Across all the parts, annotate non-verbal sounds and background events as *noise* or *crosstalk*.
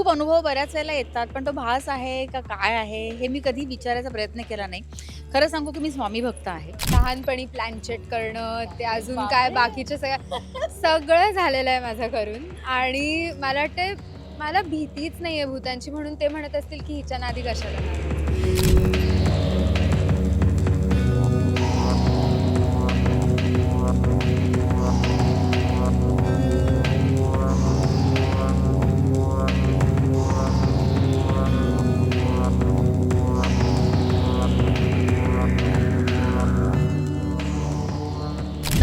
खूप अनुभव बऱ्याच वेळेला येतात पण तो भास आहे का काय आहे हे मी कधी विचारायचा प्रयत्न केला नाही. खरं सांगू की मी स्वामी भक्त आहे. लहानपणी प्लॅनचेट करणं ते अजून काय बाकीचे सगळं सगळं झालेलं आहे माझं करून आणि मला वाटते मला भीतीच नाही आहे भूतांची म्हणून ते म्हणत असतील की हिच्या नादी कशाला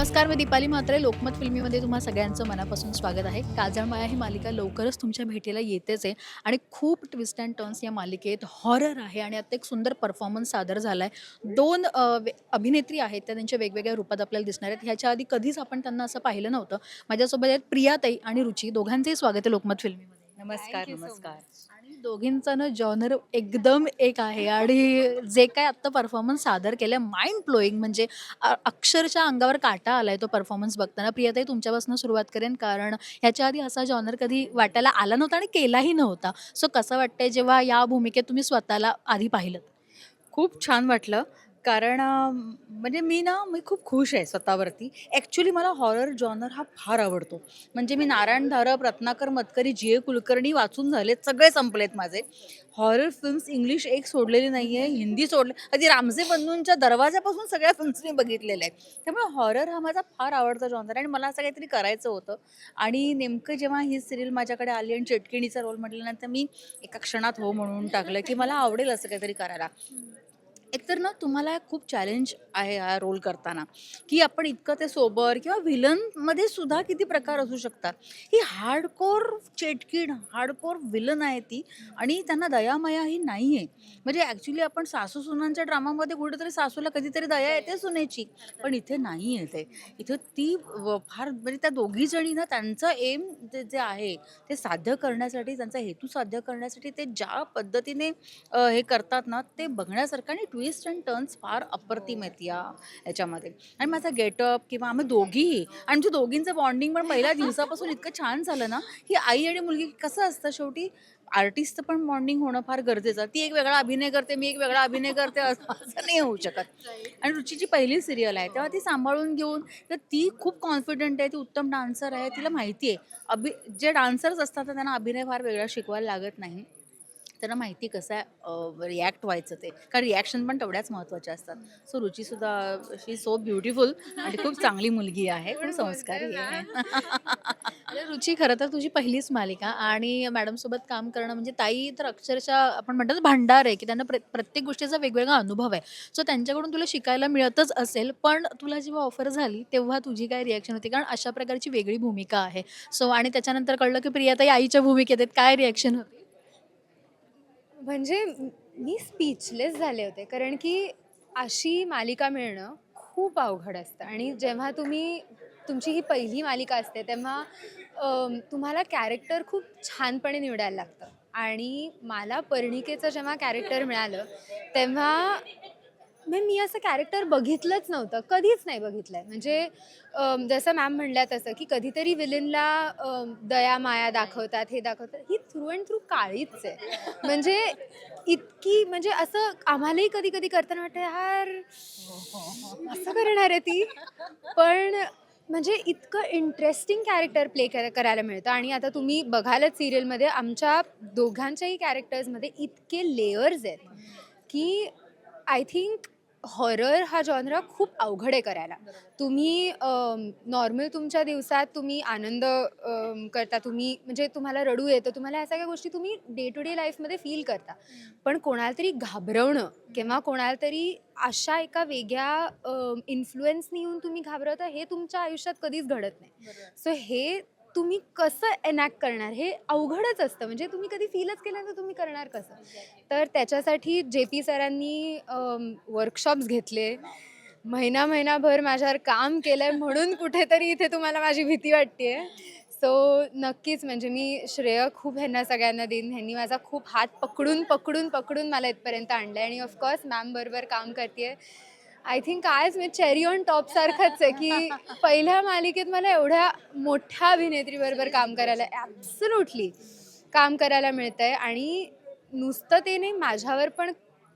नमस्कार मी दीपाली म्हात्रे. लोकमत फिल्मीमध्ये तुम्हा सगळ्यांचं मनापासून स्वागत आहे. काजळ माया ही मालिका लवकरच तुमच्या भेटीला येतेच आहे आणि खूप ट्विस्ट अँड टर्न्स या मालिकेत हॉरर आहे आणि आता एक सुंदर परफॉर्मन्स सादर झाला आहे दोन अभिनेत्री आहेत त्या त्यांच्या वेगवेगळ्या रूपात आपल्याला दिसणार आहेत. ह्याच्या आधी कधीच आपण त्यांना असं पाहिलं नव्हतं. माझ्यासोबत आहेत प्रियाताई आणि रुची. दोघांचेही स्वागत आहे लोकमत फिल्मी नमस्कार नमस्कार. आणि दोघींचं ना जॉनर एकदम एक आहे आणि जे काय आत्ता परफॉर्मन्स सादर केलं माइंड ब्लोईंग म्हणजे अ- अक्षरशः अंगावर काटा आलाय तो परफॉर्मन्स बघताना. प्रियाताई तुमच्यापासून सुरुवात करेन कारण ह्याच्या आधी असा जॉनर कधी वाटायला आला नव्हता आणि केलाही नव्हता. सो कसं वाटतंय जेव्हा या भूमिकेत तुम्ही स्वतःला आधी पाहिलं? खूप छान वाटलं. कारण म्हणजे मी ना मी खूप खुश आहे स्वतःवरती. ॲक्च्युली मला हॉरर जॉनर हा फार आवडतो. म्हणजे मी नारायण धारप रत्नाकर मतकरी जी ए कुलकर्णी वाचून झालेत सगळे संपलेत माझे. हॉरर फिल्म्स इंग्लिश एक सोडलेली नाही आहे हिंदी सोडले अगदी रामजे बंधूंच्या दरवाजापासून सगळ्या फिल्म्स मी बघितलेल्या आहेत. त्यामुळे हॉरर हा माझा फार आवडता जॉनर आणि मला असं काहीतरी करायचं होतं. आणि नेमकं जेव्हा ही सिरियल माझ्याकडे आली आणि चेटकिणीचा रोल म्हटल्यानंतर मी एका क्षणात हो म्हणून टाकलं की मला आवडेल असं काहीतरी करायला. एकतर ना तुम्हाला खूप चॅलेंज आहे हा रोल करताना. की आपण इतकं ते सोबर किंवा विलनमध्ये सुद्धा किती प्रकार असू शकतात. ही हार्डकोर चेटकीण हार्डकोर विलन आहे ती आणि त्यांना दयामया ही नाही आहे म्हणजे ॲक्च्युली आपण सासू सुनांच्या ड्रामामध्ये कुठेतरी सासूला कधीतरी दया येते सुनेची पण इथे नाही येते इथे ती फार म्हणजे त्या दोघी जणी ना त्यांचं एम जे जे आहे ते साध्य करण्यासाठी त्यांचा हेतू साध्य करण्यासाठी ते ज्या पद्धतीने हे करतात ना ते बघण्यासारखं आणि ट्विस्ट अँड टर्न्स फार अप्रतिम आहेत या याच्यामध्ये. आणि माझा गेटअप किंवा आम्ही दोघीही आणि आमच्या दोघींचं बॉन्डिंग पण पहिल्या दिवसापासून इतकं छान झालं ना ही आई आणि मुलगी कसं असतं शेवटी आर्टिस्टचं पण बॉन्डिंग होणं फार गरजेचं. ती एक वेगळा अभिनय करते मी एक वेगळा अभिनय करते असं *laughs* नाही होऊ शकत. आणि रुचीची पहिली सिरियल आहे तेव्हा ती सांभाळून घेऊन तर ती खूप कॉन्फिडंट आहे ती उत्तम डान्सर आहे तिला माहिती आहे. अभि जे डान्सर्स असतात त्यांना अभिनय फार वेगळा शिकवायला लागत नाही. त्यांना माहिती कसं आहे रिॲक्ट व्हायचं ते. कारण रिॲक्शन पण तेवढ्याच महत्त्वाच्या असतात. So Ruchi she so beautiful आणि खूप चांगली मुलगी आहे. खूप *laughs* संस्कारी आहे. *laughs* म्हणजे रुची खरं तर तुझी पहिलीच मालिका आणि मॅडमसोबत काम करणं म्हणजे ताई तर अक्षरशः आपण म्हणतो ना भांडार आहे की त्यांना प्र प्रत्येक गोष्टीचा वेगवेगळा अनुभव आहे. सो त्यांच्याकडून तुला शिकायला मिळतच असेल पण तुला जेव्हा ऑफर झाली तेव्हा तुझी काय रिॲक्शन होती? कारण अशा प्रकारची वेगळी भूमिका आहे. सो आणि त्याच्यानंतर कळलं की प्रियाताई आईच्या भूमिकेत आहेत. काय रिॲक्शन होती? म्हणजे मी स्पीचलेस झाले होते. कारण की अशी मालिका मिळणं खूप अवघड असतं. आणि जेव्हा तुम्ही तुमची ही पहिली मालिका असते तेव्हा तुम्हाला कॅरेक्टर खूप छानपणे निवडायला लागतं. आणि मला पर्णिकेचं जेव्हा कॅरेक्टर मिळालं तेव्हा म्हणजे मी असं कॅरेक्टर बघितलंच नव्हतं. कधीच नाही बघितलं आहे म्हणजे जसं मॅम म्हणल्या तसं की कधीतरी विलिनला दया माया दाखवतात हे दाखवतात. ही थ्रू अँड थ्रू काळीच आहे. म्हणजे इतकी म्हणजे असं आम्हालाही कधी कधी करताना वाटतं यार असं करणार आहे ती? पण म्हणजे इतकं इंटरेस्टिंग कॅरेक्टर प्ले करायला मिळतं. आणि आता तुम्ही बघालच सिरियलमध्ये आमच्या दोघांच्याही कॅरेक्टर्समध्ये इतके लेयर्स आहेत की आय थिंक हॉरर हा जॉनरा खूप अवघड आहे करायला. तुम्ही नॉर्मल तुमच्या दिवसात तुम्ही आनंद करता तुम्ही म्हणजे तुम्हाला रडू येतं तुम्हाला ह्या सगळ्या गोष्टी तुम्ही डे टू डे लाईफमध्ये फील करता पण कोणाला तरी घाबरवणं किंवा कोणाला तरी अशा एका वेगळ्या इन्फ्लुएन्सनी येऊन तुम्ही घाबरवता हे तुमच्या आयुष्यात कधीच घडत नाही. सो हे तुम्ही कसं एनॅक्ट करणार? हे अवघडच असतं. म्हणजे तुम्ही कधी फीलच केलं तर तुम्ही करणार कसं? तर त्याच्यासाठी जे पी सरांनी वर्कशॉप्स घेतले. महिना महिनाभर माझ्यावर काम केलं आहे म्हणून कुठेतरी इथे तुम्हाला माझी भीती वाटते सो नक्कीच म्हणजे मी श्रेय खूप ह्यांना सगळ्यांना देईन. ह्यांनी माझा खूप हात पकडून पकडून पकडून मला इथपर्यंत आणलं आहे आणि ऑफकोर्स मॅम बरोबर काम करते आय थिंक आयज मी चेरी ऑन टॉप सारखंच आहे की पहिल्या मालिकेत मला एवढ्या मोठ्या अभिनेत्रीबरोबर काम करायला ॲब्सोल्युटली काम करायला मिळतं आहे आणि नुसतं ते नाही माझ्यावर पण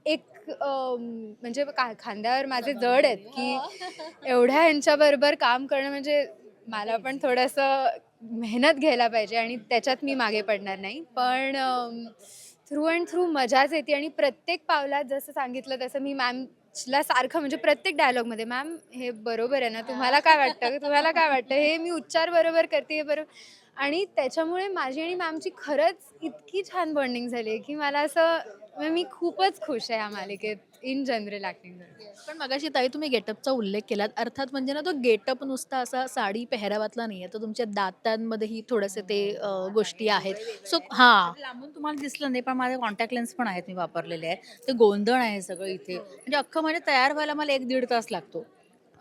एक म्हणजे का खांद्यावर माझे जड आहेत की एवढ्या ह्यांच्याबरोबर काम करणं म्हणजे मला पण थोडंसं मेहनत घ्यायला पाहिजे आणि त्याच्यात मी मागे पडणार नाही. पण थ्रू अँड थ्रू मजाच येते आणि प्रत्येक पावलात जसं सांगितलं तसं मी मॅम मॅमला सारखं म्हणजे प्रत्येक डायलॉगमध्ये मॅम हे बरोबर आहे ना? तुम्हाला काय वाटतं? तुम्हाला काय वाटतं? हे मी उच्चार बरोबर करते बरोबर. आणि त्याच्यामुळे माझी आणि मॅमची खरंच इतकी छान बॉन्डिंग झाली आहे की मला असं म्हणजे मी खूपच खुश आहे या मालिकेत इन जनरल ॲक्टिंग पण मगाशी ताई तुम्ही गेटअपचा उल्लेख केलात. अर्थात म्हणजे ना तो गेटअप नुसता असा साडी पेहरावातला नाहीये. तर तुमच्या दातांमध्येही थोडेसे ते गोष्टी आहेत. सो हा. लांबून तुम्हाला दिसलं नाही पण माझे कॉन्टॅक्ट लेन्स पण आहेत मी वापरलेले आहेत. ते गोंधळ आहे सगळं इथे. म्हणजे अख्खं म्हणजे तयार व्हायला मला एक दीड तास लागतो.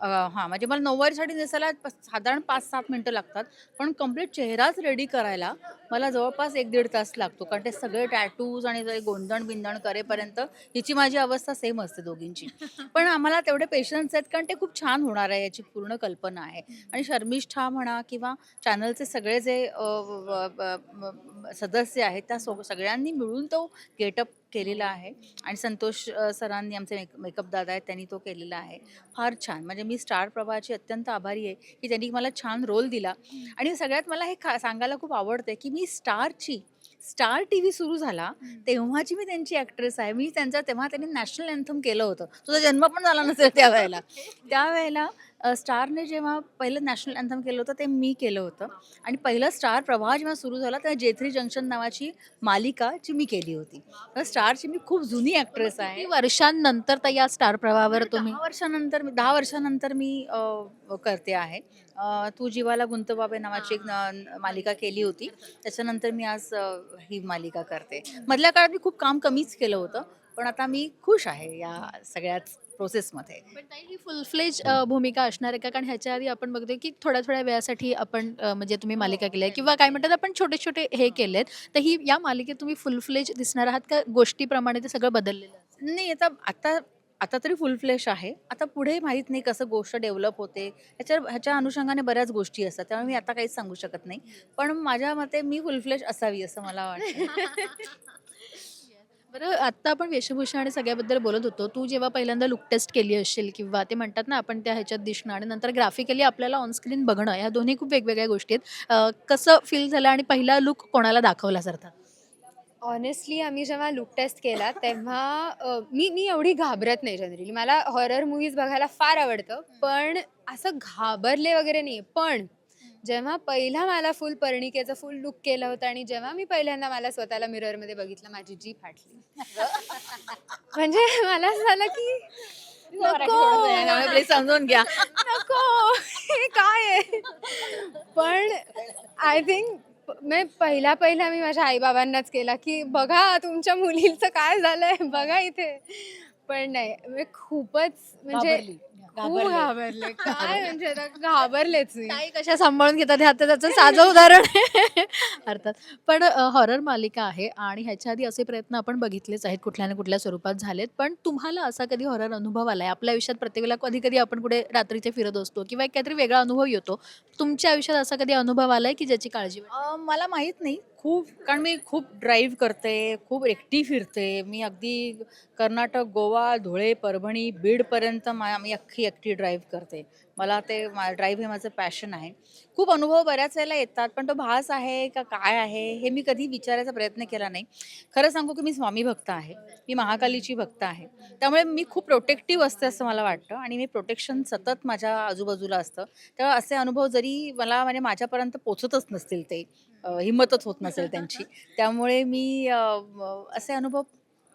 अं, हां म्हणजे मला नऊवारीसाठी नेसायला प- साधारण पाच सात मिनटं लागतात. पण कंप्लीट चेहराच रेडी करायला मला जवळपास एक दीड तास लागतो. कारण ते सगळे टॅटूज आणि गोंधण बिंधण करेपर्यंत हिची माझी अवस्था सेम असते दोघींची. पण आम्हाला तेवढे पेशन्स आहेत कारण ते खूप छान होणार आहे याची पूर्ण कल्पना आहे. आणि शर्मिष्ठा म्हणा किंवा चॅनलचे सगळे जे अ, व- व- व- सदस्य आहेत त्या सो सगळ्यांनी मिळून तो गेटअप केलेला आहे. आणि संतोष सरांनी आमचे मेक मेकअप दादा आहेत त्यांनी तो केलेला आहे. फार छान. म्हणजे मी स्टार प्रभाची अत्यंत आभारी आहे की त्यांनी मला छान रोल दिला. आणि सगळ्यात मला हे खा सांगायला खूप आवडते की मी स्टारची स्टार टी व्ही सुरू झाला तेव्हाची मी त्यांची ॲक्ट्रेस आहे. मी त्यांचा तेव्हा त्यांनी नॅशनल अँथम केलं होतं. तुझा जन्म पण झाला नसेल त्यावेळेला. *laughs* त्यावेळेला स्टारने जेव्हा पहिलं नॅशनल अँथम केलं होतं ते मी केलं होतं. आणि पहिलं स्टार प्रवाह जेव्हा सुरू झाला तेव्हा जेथ्री जंक्शन नावाची मालिका जी मी केली होती. तर स्टारची मी खूप जुनी ॲक्ट्रेस आहे. वर्षांनंतर तर या स्टार प्रवाहावर तुम्ही दहा वर्षानंतर मी दहा वर्षानंतर मी करते आहे. तू जीवाला गुंतबाबे नावाची एक मालिका केली होती. त्याच्यानंतर मी आज ही मालिका करते. मधल्या काळात मी खूप काम कमीच केलं होतं पण आता मी खुश आहे या सगळ्याच प्रोसेसमध्ये. पण ताई ही फुल फ्लेज भूमिका असणार आहे का? कारण ह्याच्या आधी आपण बघतोय की थोड्या थोड्या वेळासाठी आपण अ, म्हणजे तुम्ही मालिका केली आहे किंवा काय म्हणतात आपण छोटे छोटे हे केलेत. तर ही या मालिकेत तुम्ही फुल फ्लेज दिसणार आहात का? गोष्टीप्रमाणे ते सगळं बदललेलं? नाही आता आता आता तरी फुल फ्लेश आहे. आता पुढे माहीत नाही कसं गोष्ट डेव्हलप होते. ह्याच्या ह्याच्या अनुषंगाने बऱ्याच गोष्टी असतात. त्यामुळे मी आता काहीच सांगू शकत नाही. पण माझ्या मते मी फुल फ्लेश असावी असं मला वाटतं. *laughs* बरं आत्ता आपण वेशभूषा आणि सगळ्याबद्दल बोलत होतो. तू जेव्हा पहिल्यांदा लुक टेस्ट केली असेल किंवा ते म्हणतात ना आपण त्या ह्याच्यात दिसणं आणि नंतर ग्राफिकली आपल्याला ऑनस्क्रीन बघणं या दोन्ही खूप वेगवेगळ्या गोष्टी आहेत. अ, कसं फील झालं आणि पहिला लुक कोणाला दाखवला अर्थात ऑनेस्टली आम्ही जेव्हा लुक टेस्ट केला तेव्हा अ, मी मी एवढी घाबरत नाही जनरली मला हॉरर मूवीज बघायला फार आवडतं पण असं घाबरले वगैरे नाही पण जेव्हा पहिला मला फुल पर्णिकेचं फुल लुक केलं होतं आणि जेव्हा मी पहिल्यांदा मला स्वतःला मिररमध्ये बघितलं माझी जी फाटली. *laughs* म्हणजे मला असं झालं की समजून घ्या. *laughs* नको हे काय आहे? पण आय थिंक मी पहिला पहिला मी माझ्या आईबाबांनाच केला की बघा तुमच्या मुलीचं काय झालंय? बघा इथे. पण नाही मी खूपच म्हणजे. खूप घाबरले. घाबरले *laughs* काय म्हणजे आता घाबरलेच मी. ताई कशा सांभाळून घेतात हे आता त्याचं *laughs* साधं उदाहरण आहे. *laughs* अर्थात पण हॉरर मालिका आहे आणि ह्याच्या आधी असे प्रयत्न आपण बघितलेच आहेत कुठल्या ना कुठल्या स्वरूपात झालेत. पण तुम्हाला असा कधी हॉरर अनुभव आलाय? आपल्या आयुष्यात प्रत्येकाला कधी कधी आपण कुठे रात्रीचे फिरत असतो किंवा एक काहीतरी वेगळा अनुभव येतो. तुमच्या आयुष्यात असा कधी अनुभव आलाय की ज्याची काळजी वाटते? अ, मला माहीत नाही. खूप कारण मी खूप ड्राईव्ह करते खूप एकटी फिरते. मी अगदी कर्नाटक गोवा धुळे परभणी बीडपर्यंत मा मी अख्खी एकटी ड्राईव्ह करते. मला ते मा ड्राईव्ह हे माझं पॅशन आहे. खूप अनुभव बऱ्याच वेळेला येतात पण तो भास आहे का काय आहे हे मी कधी विचारायचा प्रयत्न केला नाही. खरं सांगू की मी स्वामी भक्त आहे. मी महाकालीची भक्त आहे. त्यामुळे मी खूप प्रोटेक्टिव्ह असते असं मला वाटतं आणि मी प्रोटेक्शन सतत माझ्या आजूबाजूला असतं. तेव्हा असे अनुभव जरी मला म्हणजे माझ्यापर्यंत पोचतच नसतील ते. हिंमतच होत नसेल त्यांची. त्यामुळे मी असे अनुभव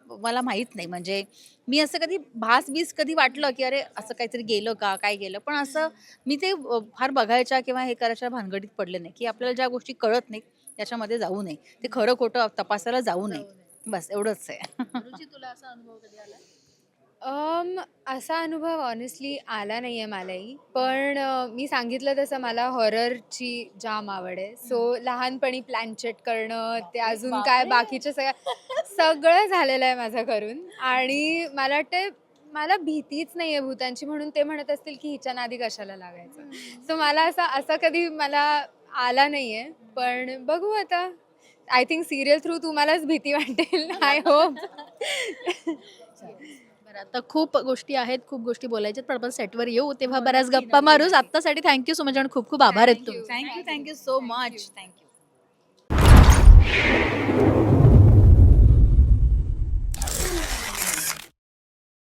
मला माहीत नाही. म्हणजे मी असं कधी भास बीस कधी वाटलं की अरे असं काहीतरी गेलं का? काय गेलं? पण असं मी ते फार बघायच्या किंवा हे करायच्या भानगडीत पडले नाही की आपल्याला ज्या गोष्टी कळत नाही त्याच्यामध्ये जाऊ नये. ते खरं खोटं तपासायला जाऊ नये. बस एवढंच आहे. *laughs* तुला असा अनुभव कधी आला? अम, असा अनुभव ऑनेस्टली आला नाही आहे मलाही. पण अ, मी सांगितलं तसं मला हॉररची जाम आवड आहे. सो लहानपणी प्लॅनचेट करणं ते अजून काय बापरे. बाकीच्या सगळ्या सगळं झालेलं आहे माझं करून आणि मला वाटतं मला भीतीच नाही आहे भूतांची. म्हणून ते म्हणत असतील की हिच्या नादी कशाला लागायचं? सो मला असं असं कधी मला आला नाही आहे पण बघू आता. आय थिंक सिरियल थ्रू तुम्हालाच भीती वाटेल आय होप *laughs* *laughs* बरं आता खूप गोष्टी आहेत खूप गोष्टी बोलायच्यात पण आपण सेटवर येऊ. तेव्हा बऱ्याच गप्पा मारूच आत्तासाठी थँक्यू सो मच आणि खूप खूप आभार आहेत तुमचे. Thank you thank you so much thank you